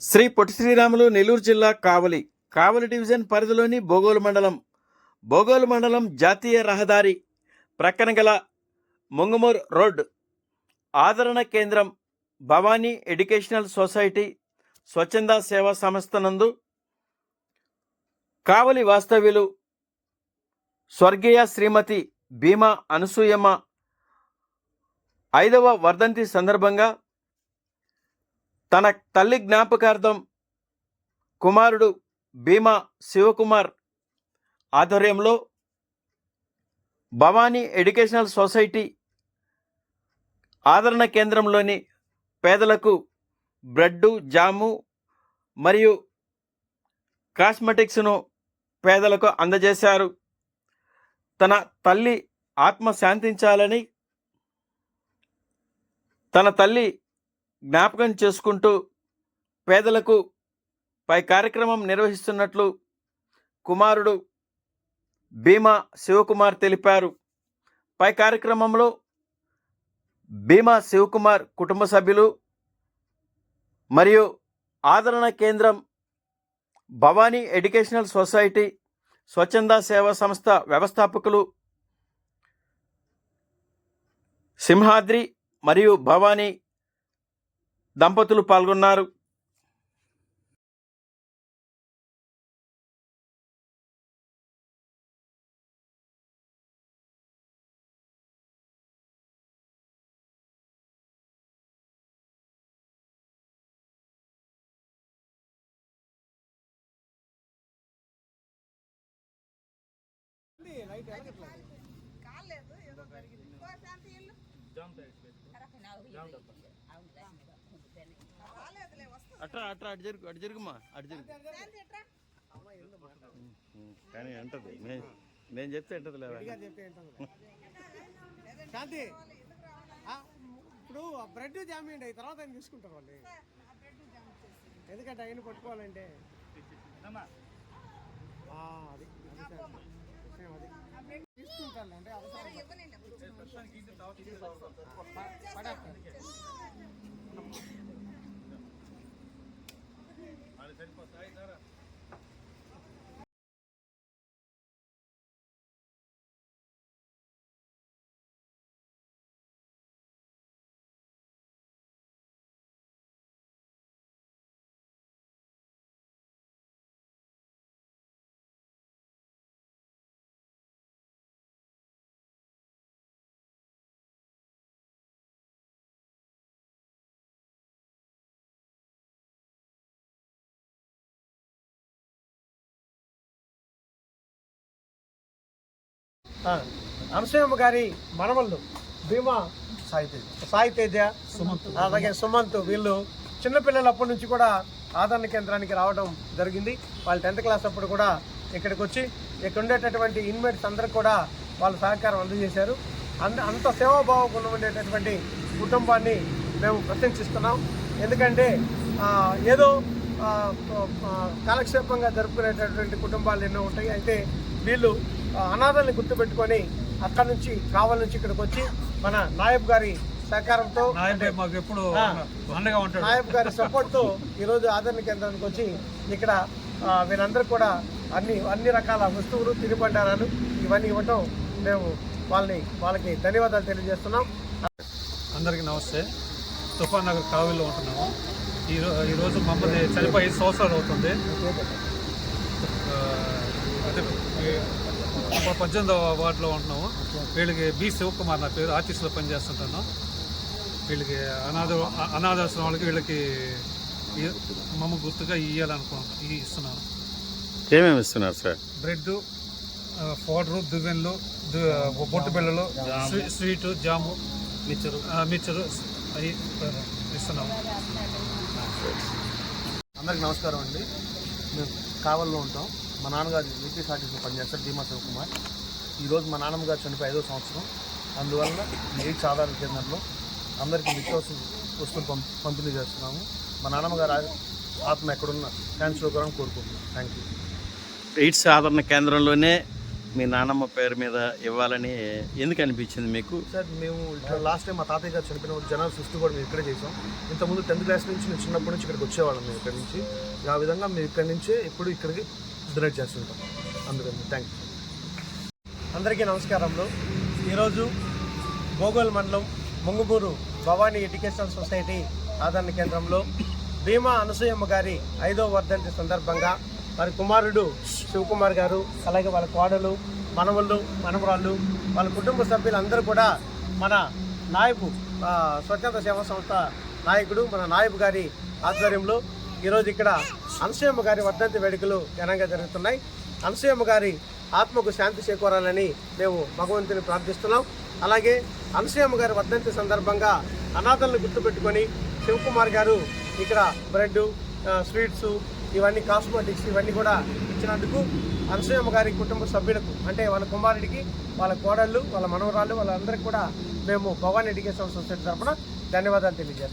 శ్రీ పొట్టి శ్రీరాములు నెల్లూరు జిల్లా కావలి కావలి డివిజన్ పరిధిలోని బోగోలు మండలం. బోగోలు మండలం జాతీయ రహదారి ప్రక్కన గల ముంగమూర్ రోడ్ ఆదరణ కేంద్రం భవానీ ఎడ్యుకేషనల్ సొసైటీ స్వచ్ఛంద సేవా సంస్థ నందు. కావలి వాస్తవ్యులు స్వర్గీయ శ్రీమతి భీమా అనసూయమ్మ ఐదవ వర్ధంతి సందర్భంగా తన తల్లి జ్ఞాపకార్థం కుమారుడు భీమా శివకుమార్ ఆధ్వర్యంలో భవానీ ఎడ్యుకేషనల్ సొసైటీ ఆదరణ కేంద్రంలోని పేదలకు బ్రెడ్డు జాము మరియు కాస్మెటిక్స్ను పేదలకు అందజేశారు. తన తల్లి ఆత్మ శాంతించాలని తన తల్లి జ్ఞాపకం చేసుకుంటూ పేదలకు పై కార్యక్రమం నిర్వహిస్తున్నట్లు కుమారుడు భీమా శివకుమార్ తెలిపారు. పై కార్యక్రమంలో భీమా శివకుమార్ కుటుంబ సభ్యులు మరియు ఆదరణ కేంద్రం భవానీ ఎడ్యుకేషనల్ సొసైటీ స్వచ్ఛంద సేవా సంస్థ వ్యవస్థాపకులు సింహాద్రి మరియు భవానీ దంపతులు పాల్గొన్నారు. కాలేదు ఏదో జరిగింది. అట్రా అట్రా అటు జరుగు అటు జరుగుమా? అటు జరుగు. కానీ అంటది నేను చెప్తే అంటది లేదా? చెప్తే ఏంటో శాంతి ఇప్పుడు బ్రెడ్ జామ్ ఇవ్వండి తర్వాత ఆయన తీసుకుంటారు వాళ్ళు. ఎందుకంటే ఆయన పట్టుకోవాలంటే అది తీసుకుంటాను అంటే అవసరం ఇవ్వనండి ప- అనసూయమ్మ గారి మనవళ్ళు భీమా సాయి తేజ సుమంత్. అలాగే సుమంత్ వీళ్ళు చిన్నపిల్లలు అప్పటి నుంచి కూడా ఆదరణ కేంద్రానికి రావడం జరిగింది. వాళ్ళు టెన్త్ క్లాస్ అప్పుడు కూడా ఇక్కడికి వచ్చి ఇక్కడ ఉండేటటువంటి ఇన్మేట్స్ అందరికి కూడా వాళ్ళు సహకారం అందజేశారు. అంత అంత సేవాభావం ఉండేటటువంటి కుటుంబాన్ని మేము ప్రశంసిస్తున్నాం. ఎందుకంటే ఏదో కాలక్షేపంగా జరుపుకునేటటువంటి కుటుంబాలు ఎన్నో ఉంటాయి. అయితే వీళ్ళు ఆ, అనాథల్ని గుర్తుపెట్టుకొని అక్కడి నుంచి కావల నుంచి ఇక్కడికి వచ్చి మన నాయబ్ గారి సహకారంతో నాయబే గారి సపోర్ట్తో ఈరోజు ఆదరణ కేంద్రానికి వచ్చి ఇక్కడ ఆ, వీళ్ళందరూ కూడా అన్ని అన్ని రకాల వస్తువులు తినుబండారాలు ఇవన్నీ ఇవ్వటం మేము వాళ్ళని వాళ్ళకి ధన్యవాదాలు తెలియజేస్తున్నాం. అందరికీ నమస్తే. తుఫాన్ నగర్ కావిల్లో ఉంటున్నాము. ఈరో ఈరోజు మమ్మల్ని చనిపోయి ఐదు సంవత్సరాలు అవుతుంది. పద్దెనిమిదవ వార్డులో ఉంటున్నాము. వీళ్ళకి బి శివకుమార్ నా పేరు ఆర్టీసీలో పనిచేస్తుంటాను. వీళ్ళకి అనాథ అనాథాశ్రమం వాళ్ళకి వీళ్ళకి మమ్మ గుర్తుగా ఇవ్వాలనుకుంటున్నాను ఈ ఇస్తున్నాను. ఏమేమి ఇస్తున్నారు సార్? బ్రెడ్ పౌడరు దువ్వెన్లు దు- బొట్టు బిళ్ళలు స్వీ- స్వీటు జాము మిచ్చరు. మిచ్చరు అవి ఇస్తున్నాము. అందరికి నమస్కారం అండి. మేము కావల్లో ఉంటాం. మా నాన్నగారు విపిఎస్ఆర్టీసీలో పనిచేస్తారు భీమా శివకుమార్ ఈరోజు మా నాన్నమ్మ గారు చనిపోయి ఐదో సంవత్సరం. అందువల్ల ఈ ఎయిడ్స్ ఆధార కేంద్రంలో అందరికీ నిత్యావసర వస్తువులు పం పంపిణీ చేస్తున్నాము. మా నాన్నమ్మ గారు ఆ- ఆత్మ ఎక్కడున్న క్యాన్సర్ కోరుకుంటున్నాం. థ్యాంక్ యూ ఎయిడ్స్ ఆదరణ కేంద్రంలోనే మీ నాన్నమ్మ పేరు మీద ఇవ్వాలని ఎందుకు అనిపించింది మీకు? సార్ మేము ఇట్లా లాస్ట్ టైం మా తాతయ్య గారు చనిపోయిన జనవరి ఫిఫ్త్ కూడా మేము ఇక్కడే చేసాం ఇంతకుముందు టెన్త్ క్లాస్ నుంచి నేను చిన్నప్పటి నుంచి ఇక్కడికి వచ్చేవాళ్ళం మేము ఇక్కడి నుంచి. ఆ విధంగా మేము ఇక్కడి నుంచే ఇప్పుడు ఇక్కడికి డొనేట్ చేస్తుంటాం. అందుకని థ్యాంక్ యూ అందరికీ నమస్కారములు. ఈరోజు గోగోల్ మండలం ముంగుమూరు భవానీ ఎడ్యుకేషనల్ సొసైటీ ఆదరణ కేంద్రంలో భీమా అనసూయమ్మ గారి ఐదో వర్ధంతి సందర్భంగా వారి కుమారుడు శివకుమార్ గారు అలాగే వాళ్ళ కోడలు మనవళ్ళు మనవరాళ్ళు వాళ్ళ కుటుంబ సభ్యులందరూ కూడా మన నాయబు స్వచ్ఛంద సేవా సంస్థ నాయకుడు మన నాయబు గారి ఆధ్వర్యంలో ఈరోజు ఇక్కడ అనసూయమ్మ గారి వర్ధంతి వేడుకలు ఘనంగా జరుగుతున్నాయి. అనసూయమ్మ గారి ఆత్మకు శాంతి చేకూరాలని మేము భగవంతుని ప్రార్థిస్తున్నాం. అలాగే అనసూయమ్మ గారి వర్ధంతి సందర్భంగా అనాథలను గుర్తుపెట్టుకొని శివకుమార్ గారు ఇక్కడ బ్రెడ్ స్వీట్స్ ఇవన్నీ కాస్మెటిక్స్ ఇవన్నీ కూడా ఇచ్చినందుకు అనసూయమ్మ గారి కుటుంబ సభ్యులకు అంటే వాళ్ళ కుమారుడికి వాళ్ళ కోడళ్ళు వాళ్ళ మనవరాళ్ళు వాళ్ళందరికీ కూడా మేము భవానీ ఎడ్యుకేషన్ సొసైటీ తరఫున ధన్యవాదాలు తెలియజేస్తాం